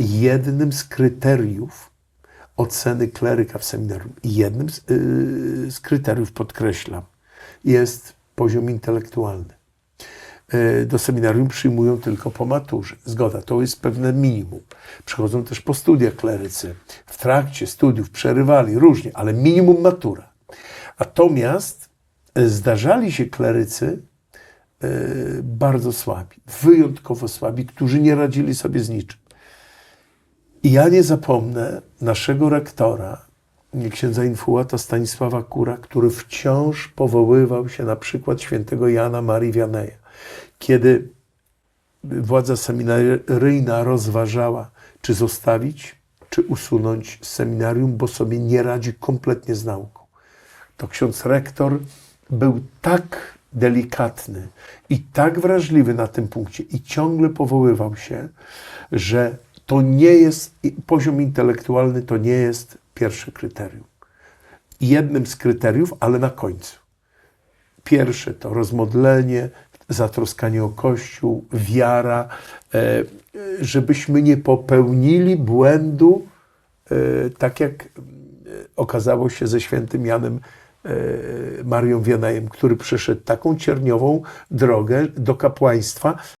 jednym z kryteriów oceny kleryka w seminarium, jednym z, yy, z kryteriów, podkreślam, jest poziom intelektualny. Yy, Do seminarium przyjmują tylko po maturze. Zgoda, to jest pewne minimum. Przychodzą też po studiach klerycy. W trakcie studiów przerywali różnie, ale minimum matura. Natomiast e, zdarzali się klerycy e, bardzo słabi, wyjątkowo słabi, którzy nie radzili sobie z niczym. I ja nie zapomnę naszego rektora, księdza infułata Stanisława Kura, który wciąż powoływał się na przykład świętego Jana Marii Wianeja. Kiedy władza seminaryjna rozważała, czy zostawić, czy usunąć seminarium, bo sobie nie radzi kompletnie z nauką. To ksiądz rektor był tak delikatny i tak wrażliwy na tym punkcie i ciągle powoływał się, że to nie jest, poziom intelektualny to nie jest pierwsze kryterium. Jednym z kryteriów, ale na końcu. Pierwsze to rozmodlenie, zatroskanie o Kościół, wiara, e, żebyśmy nie popełnili błędu, e, tak jak e, okazało się ze świętym Janem Marią Wianejem, który przeszedł taką cierniową drogę do kapłaństwa,